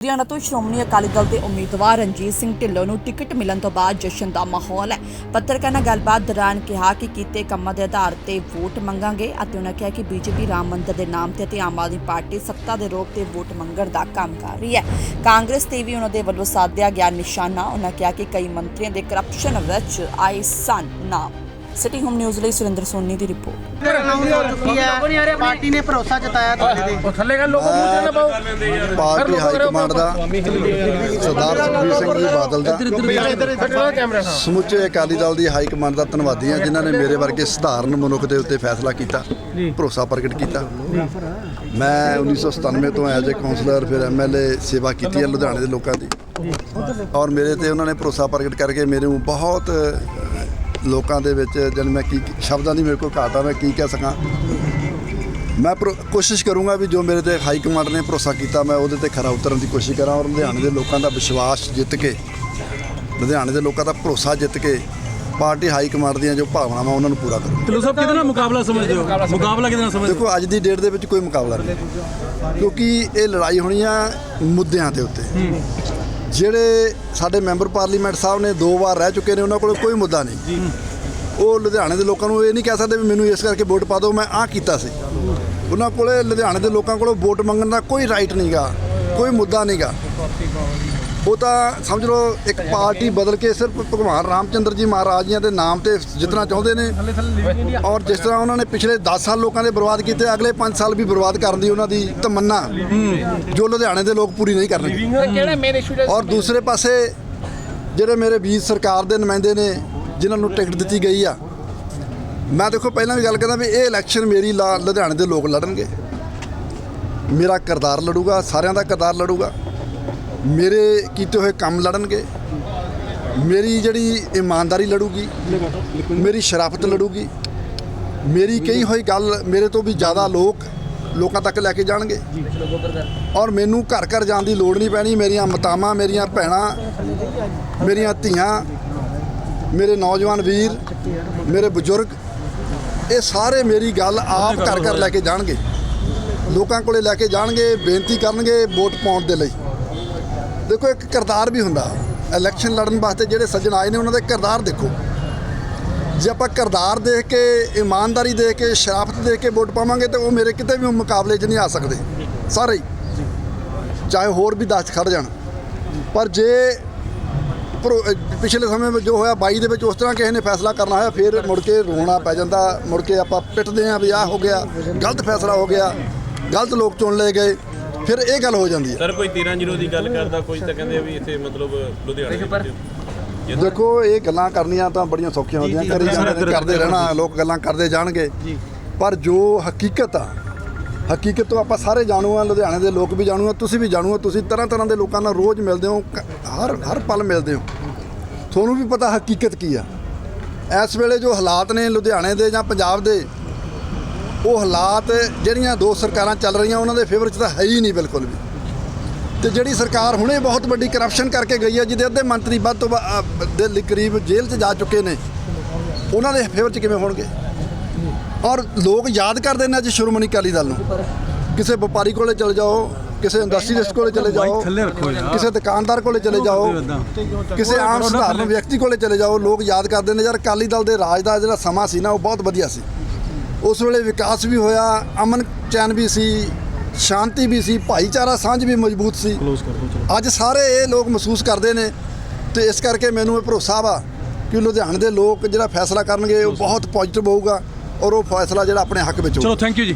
ਲੁਧਿਆਣਾ ਤੋਂ ਸ਼੍ਰੋਮਣੀ ਅਕਾਲੀ ਦਲ ਦੇ ਉਮੀਦਵਾਰ ਰਣਜੀਤ ਸਿੰਘ ਢਿੱਲੋਂ ਨੂੰ ਟਿਕਟ ਮਿਲਣ ਤੋਂ ਬਾਅਦ ਜਸ਼ਨ ਦਾ ਮਾਹੌਲ ਹੈ। ਪੱਤਰਕਾਰਾਂ ਨਾਲ ਗੱਲਬਾਤ ਦੌਰਾਨ ਕਿਹਾ ਕਿ ਕੀਤੇ ਕੰਮਾਂ ਦੇ ਆਧਾਰ ਤੇ ਵੋਟ ਮੰਗਾਂਗੇ ਅਤੇ ਉਹਨਾਂ ਕਿਹਾ ਕਿ ਬੀਜੇਪੀ ਰਾਮ ਮੰਦਰ ਦੇ ਨਾਮ ਤੇ ਅਤੇ ਆਮ ਆਦਮੀ ਪਾਰਟੀ ਸੱਤਾ ਦੇ ਰੋਪ ਤੇ ਵੋਟ ਮੰਗਣ ਦਾ ਕੰਮ ਕਰ ਰਹੀ ਹੈ। ਕਾਂਗਰਸ ਤੇ ਵੀ ਉਹਨਾਂ ਦੇ ਵੱਲੋਂ ਸਾਧਿਆ ਗਿਆ ਨਿਸ਼ਾਨਾ। ਉਹਨਾਂ ਕਿਹਾ ਕਿ ਕਈ ਮੰਤਰੀਆਂ ਦੇ ਕਰਪਸ਼ਨ ਵਿੱਚ ਆਏ ਸਨ ਨਾਮ। ਸਿਟੀ ਹੋਮ ਨਿਊਜ਼ ਲਈ ਸੁਰਿੰਦਰ ਸੋਨੀ ਦੀ ਰਿਪੋਰਟ। ਅਨਾਉਂਸ ਹੋ ਚੁੱਕੀ ਹੈ ਪਾਰਟੀ ਨੇ ਭਰੋਸਾ ਜਤਾਇਆ ਤੁਹਾਡੇ ਤੇ। ਥੱਲੇ ਗੱਲ ਲੋਕੋ ਮੂੰਹ ਤੇ ਨਾ ਪਾਓ। ਪਾਰਟੀ ਹਾਈ ਕਮਾਂਡ ਦਾ ਸਰਦਾਰ ਸੁਖਬੀਰ ਸਿੰਘ ਜੀ ਬਾਦਲ ਦਾ। ਸਮੁੱਚੇ ਅਕਾਲੀ ਦਲ ਦੀ ਹਾਈ ਕਮਾਂਡ ਦਾ ਧੰਨਵਾਦੀ ਹਾਂ ਜਿਨ੍ਹਾਂ ਨੇ ਮੇਰੇ ਵਰਗੇ ਸਧਾਰਨ ਮਨੁੱਖ ਦੇ ਉੱਤੇ ਫੈਸਲਾ ਕੀਤਾ ਭਰੋਸਾ ਪ੍ਰਗਟ ਕੀਤਾ। ਮੈਂ 1997 ਤੋਂ ਐਜ ਏ ਕਾਉਂਸਲਰ ਫਿਰ ਐਮਐਲਏ ਸੇਵਾ ਕੀਤੀ ਹੈ ਲੁਧਿਆਣੇ ਦੇ ਲੋਕਾਂ ਦੀ। ਔਰ ਮੇਰੇ ਤੇ ਉਹਨਾਂ ਨੇ ਭਰੋਸਾ ਪ੍ਰਗਟ ਕਰਕੇ ਮੈਨੂੰ ਬਹੁਤ ਅ, ਲੋਕਾਂ ਦੇ ਵਿੱਚ ਜਦ ਮੈਂ ਕੀ ਸ਼ਬਦਾਂ ਦੀ ਮੇਰੇ ਕੋਲ ਘਾਟ ਆ ਮੈਂ ਕੀ ਕਹਿ ਸਕਾਂ। ਮੈਂ ਕੋਸ਼ਿਸ਼ ਕਰੂੰਗਾ ਵੀ ਜੋ ਮੇਰੇ ਤੇ ਹਾਈ ਕਮਾਂਡ ਨੇ ਭਰੋਸਾ ਕੀਤਾ ਮੈਂ ਉਹਦੇ ਤੇ ਖਰਾ ਉਤਰਨ ਦੀ ਕੋਸ਼ਿਸ਼ ਕਰਾਂ ਔਰ ਲੁਧਿਆਣੇ ਦੇ ਲੋਕਾਂ ਦਾ ਵਿਸ਼ਵਾਸ ਜਿੱਤ ਕੇ ਲੁਧਿਆਣੇ ਦੇ ਲੋਕਾਂ ਦਾ ਭਰੋਸਾ ਜਿੱਤ ਕੇ ਪਾਰਟੀ ਹਾਈ ਕਮਾਂਡ ਦੀਆਂ ਜੋ ਭਾਵਨਾਵਾਂ ਉਹਨਾਂ ਨੂੰ ਪੂਰਾ ਕਰਾਂ। ਢਿੱਲੋਂ ਸਾਹਿਬ ਕਿਹਦੇ ਨਾਲ ਮੁਕਾਬਲਾ ਸਮਝਦੇ ਹੋ? ਮੁਕਾਬਲਾ ਕਿਹਦੇ ਨਾਲ ਸਮਝਦੇ ਹੋ? ਦੇਖੋ ਅੱਜ ਦੀ ਡੇਟ ਦੇ ਵਿੱਚ ਕੋਈ ਮੁਕਾਬਲਾ ਨਹੀਂ। ਕਿਉਂਕਿ ਇਹ ਲੜਾਈ ਹੋਣੀ ਆ ਮੁੱਦਿਆਂ ਦੇ ਉੱਤੇ। ਜਿਹੜੇ ਸਾਡੇ ਮੈਂਬਰ ਪਾਰਲੀਮੈਂਟ ਸਾਹਿਬ ਨੇ ਦੋ ਵਾਰ ਰਹਿ ਚੁੱਕੇ ਨੇ ਉਹਨਾਂ ਕੋਲ ਕੋਈ ਮੁੱਦਾ ਨਹੀਂ। ਉਹ ਲੁਧਿਆਣੇ ਦੇ ਲੋਕਾਂ ਨੂੰ ਇਹ ਨਹੀਂ ਕਹਿ ਸਕਦੇ ਵੀ ਮੈਨੂੰ ਇਸ ਕਰਕੇ ਵੋਟ ਪਾ ਦਿਓ ਮੈਂ ਆਹ ਕੀਤਾ ਸੀ। ਉਹਨਾਂ ਕੋਲੇ ਲੁਧਿਆਣੇ ਦੇ ਲੋਕਾਂ ਕੋਲੋਂ ਵੋਟ ਮੰਗਣ ਦਾ ਕੋਈ ਰਾਈਟ ਨਹੀਂਗਾ ਕੋਈ ਮੁੱਦਾ ਨਹੀਂਗਾ ਉਹ ਤਾਂ ਸਮਝ ਲਓ ਇੱਕ ਪਾਰਟੀ ਬਦਲ ਕੇ ਸਿਰਫ ਭਗਵਾਨ ਰਾਮਚੰਦਰ ਜੀ ਮਹਾਰਾਜ ਜੀਆਂ ਦੇ ਨਾਮ ਤੇ ਜਿੱਤਣਾ ਚਾਹੁੰਦੇ ਨੇ। ਔਰ ਜਿਸ ਤਰ੍ਹਾਂ ਉਹਨਾਂ ਨੇ ਪਿਛਲੇ 10 ਸਾਲ ਲੋਕਾਂ ਦੇ ਬਰਬਾਦ ਕੀਤੇ ਅਗਲੇ 5 ਸਾਲ ਵੀ ਬਰਬਾਦ ਕਰਨ ਦੀ ਉਹਨਾਂ ਦੀ ਤਮੰਨਾ ਜੋ ਲੁਧਿਆਣੇ ਦੇ ਲੋਕ ਪੂਰੀ ਨਹੀਂ ਕਰਨਗੇ। ਔਰ ਦੂਸਰੇ ਪਾਸੇ ਜਿਹੜੇ ਮੇਰੇ ਵੀਰ ਸਰਕਾਰ ਦੇ ਨੁਮਾਇੰਦੇ ਨੇ ਜਿਨ੍ਹਾਂ ਨੂੰ ਟਿਕਟ ਦਿੱਤੀ ਗਈ ਆ ਮੈਂ ਦੇਖੋ ਪਹਿਲਾਂ ਵੀ ਗੱਲ ਕਰਦਾ ਵੀ ਇਹ ਇਲੈਕਸ਼ਨ ਮੇਰੀ ਲੁਧਿਆਣੇ ਦੇ ਲੋਕ ਲੜਨਗੇ। ਮੇਰਾ ਕਿਰਦਾਰ ਲੜੂਗਾ ਸਾਰਿਆਂ ਦਾ ਕਿਰਦਾਰ ਲੜੂਗਾ। ਮੇਰੇ ਕੀਤੇ ਹੋਏ ਕੰਮ ਲੜਨਗੇ। ਮੇਰੀ ਜਿਹੜੀ ਇਮਾਨਦਾਰੀ ਲੜੂਗੀ, ਮੇਰੀ ਸ਼ਰਾਫਤ ਲੜੂਗੀ। ਮੇਰੀ ਕਹੀ ਹੋਈ ਗੱਲ ਮੇਰੇ ਤੋਂ ਵੀ ਜ਼ਿਆਦਾ ਲੋਕ ਲੋਕਾਂ ਤੱਕ ਲੈ ਕੇ ਜਾਣਗੇ। ਔਰ ਮੈਨੂੰ ਘਰ ਘਰ ਜਾਣ ਦੀ ਲੋੜ ਨਹੀਂ ਪੈਣੀ। ਮੇਰੀਆਂ ਮਾਤਾਵਾਂ, ਮੇਰੀਆਂ ਭੈਣਾਂ, ਮੇਰੀਆਂ ਧੀਆਂ, ਮੇਰੇ ਨੌਜਵਾਨ ਵੀਰ, ਮੇਰੇ ਬਜ਼ੁਰਗ, ਇਹ ਸਾਰੇ ਮੇਰੀ ਗੱਲ ਆਪ ਘਰ ਘਰ ਲੈ ਕੇ ਜਾਣਗੇ। ਲੋਕਾਂ ਕੋਲੇ ਲੈ ਕੇ ਜਾਣਗੇ, ਬੇਨਤੀ ਕਰਨਗੇ ਵੋਟ ਪਾਉਣ ਦੇ ਲਈ। ਦੇਖੋ, ਇੱਕ ਕਿਰਦਾਰ ਵੀ ਹੁੰਦਾ। ਇਲੈਕਸ਼ਨ ਲੜਨ ਵਾਸਤੇ ਜਿਹੜੇ ਸੱਜਣ ਆਏ ਨੇ, ਉਹਨਾਂ ਦੇ ਕਿਰਦਾਰ ਦੇਖੋ। ਜੇ ਆਪਾਂ ਕਿਰਦਾਰ ਦੇਖ ਕੇ, ਇਮਾਨਦਾਰੀ ਦੇਖ ਕੇ, ਸ਼ਰਾਫਤ ਦੇਖ ਕੇ ਵੋਟ ਪਾਵਾਂਗੇ, ਤੇ ਉਹ ਮੇਰੇ ਕਿਤੇ ਵੀ ਮੁਕਾਬਲੇ 'ਚ ਨਹੀਂ ਆ ਸਕਦੇ। ਸਾਰੇ ਹੀ। ਚਾਹੇ ਹੋਰ ਵੀ 10 ਖੜ ਜਾਣ। ਪਰ ਜੇ ਭਰੋ- ਪਿਛਲੇ ਸਮੇਂ ਵਿੱਚ ਜੋ ਹੋਇਆ 22 ਦੇ ਵਿੱਚ ਉਸ ਤਰ੍ਹਾਂ ਕਿਸੇ ਨੇ ਫੈਸਲਾ ਕਰਨਾ ਹੋਇਆ, ਫਿਰ ਮੁੜ ਕੇ ਰੋਣਾ ਪੈ ਜਾਂਦਾ। ਮੁੜ ਕੇ ਆਪਾਂ ਪਿੱਟਦੇ ਆਂ ਵੀ ਆਹ ਹੋ ਗਿਆ, ਗਲਤ ਫੈਸਲਾ ਹੋ ਗਿਆ। ਗਲਤ ਲੋਕ ਚੁਣ ਲਏ ਗਏ। ਫਿਰ ਇਹ ਗੱਲ ਹੋ ਜਾਂਦੀ ਹੈ। ਸਰ ਕੋਈ 13 ਜ਼ੀਰੋ ਦੀ ਗੱਲ ਕਰਦਾ ਕੋਈ ਤਾਂ ਕਹਿੰਦੇ ਆ ਵੀ ਇੱਥੇ ਮਤਲਬ ਲੁਧਿਆਣੇ ਦੇ ਵਿੱਚ। ਦੇਖੋ ਇਹ ਗੱਲਾਂ ਕਰਨੀਆਂ ਤਾਂ ਬੜੀਆਂ ਸੌਖੀਆਂ ਹੁੰਦੀਆਂ ਕਰੀ ਜਾਂਦੇ ਨੇ ਕਰਦੇ ਰਹਿਣਾ ਲੋਕ ਗੱਲਾਂ ਕਰਦੇ ਜਾਣਗੇ। ਪਰ ਜੋ ਹਕੀਕਤ ਆ ਹਕੀਕਤ ਤੋਂ ਆਪਾਂ ਸਾਰੇ ਜਾਣੂ ਆ ਲੁਧਿਆਣੇ ਦੇ ਲੋਕ ਵੀ ਜਾਣੂ ਆ ਤੁਸੀਂ ਵੀ ਜਾਣੂ ਆ ਤੁਸੀਂ ਤਰ੍ਹਾਂ ਤਰ੍ਹਾਂ ਦੇ ਲੋਕਾਂ ਨਾਲ ਰੋਜ਼ ਮਿਲਦੇ ਹੋ ਕ- ਹਰ ਹਰ ਪਲ ਮਿਲਦੇ ਹੋ। ਤੁਹਾਨੂੰ ਵੀ ਪਤਾ ਹਕੀਕਤ ਕੀ ਆ। ਇਸ ਵੇਲੇ ਜੋ ਹਾਲਾਤ ਨੇ ਲੁਧਿਆਣੇ ਦੇ ਜਾਂ ਪੰਜਾਬ ਦੇ ਉਹ ਹਾਲਾਤ ਜਿਹੜੀਆਂ ਦੋ ਸਰਕਾਰਾਂ ਚੱਲ ਰਹੀਆਂ ਉਹਨਾਂ ਦੇ ਫੇਵਰ 'ਚ ਤਾਂ ਹੈ ਹੀ ਨਹੀਂ ਬਿਲਕੁਲ ਵੀ। ਤੇ ਜਿਹੜੀ ਸਰਕਾਰ ਹੁਣੇ ਬਹੁਤ ਵੱਡੀ ਕਰਪਸ਼ਨ ਕਰਕੇ ਗਈ ਹੈ ਜਿਹਦੇ ਅੱਧੇ ਮੰਤਰੀ ਵੱਧ ਤੋਂ ਵੱਧ, ਦੇ ਕਰੀਬ ਜੇਲ੍ਹ 'ਚ ਜਾ ਚੁੱਕੇ ਨੇ ਉਹਨਾਂ ਦੇ ਫੇਵਰ 'ਚ ਕਿਵੇਂ ਹੋਣਗੇ? ਔਰ ਲੋਕ ਯਾਦ ਕਰਦੇ ਨੇ ਅੱਜ ਸ਼੍ਰੋਮਣੀ ਅਕਾਲੀ ਦਲ ਨੂੰ। ਕਿਸੇ ਵਪਾਰੀ ਕੋਲੇ ਚਲੇ ਜਾਓ ਕਿਸੇ ਇੰਡਸਟਰੀਲਿਸਟ ਕੋਲੇ ਚਲੇ ਜਾਓ ਕਿਸੇ ਦੁਕਾਨਦਾਰ ਕੋਲੇ ਚਲੇ ਜਾਓ। ਕਿਸੇ ਆਮ ਸਧਾਰਨ ਵਿਅਕਤੀ ਕੋਲੇ ਚਲੇ ਜਾਓ ਲੋਕ ਯਾਦ ਕਰਦੇ ਨੇ ਯਾਰ ਅਕਾਲੀ ਦਲ ਦੇ ਰਾਜ ਦਾ ਜਿਹੜਾ ਸਮਾਂ ਸੀ ਨਾ ਉਹ ਬਹੁਤ ਵਧੀਆ ਸੀ। ਉਸ ਵੇਲੇ ਵਿਕਾਸ ਵੀ ਹੋਇਆ ਅਮਨ ਚੈਨ ਵੀ ਸੀ ਸ਼ਾਂਤੀ ਵੀ ਸੀ ਭਾਈਚਾਰਾ ਸਾਂਝ ਵੀ ਮਜ਼ਬੂਤ ਸੀ। ਅੱਜ ਸਾਰੇ ਇਹ ਲੋਕ ਮਹਿਸੂਸ ਕਰਦੇ ਨੇ ਤੇ ਇਸ ਕਰਕੇ ਮੈਨੂੰ ਇਹ ਭਰੋਸਾ ਵਾ ਕਿ ਲੁਧਿਆਣੇ ਦੇ ਲੋਕ ਜਿਹੜਾ ਫੈਸਲਾ ਕਰਨਗੇ ਉਹ ਬਹੁਤ ਪੋਜ਼ਿਟਿਵ ਹੋਊਗਾ ਔਰ ਉਹ ਫੈਸਲਾ ਜਿਹੜਾ ਆਪਣੇ ਹੱਕ ਵਿੱਚ ਹੋਊਗਾ। ਚਲੋ ਥੈਂਕ ਯੂ ਜੀ।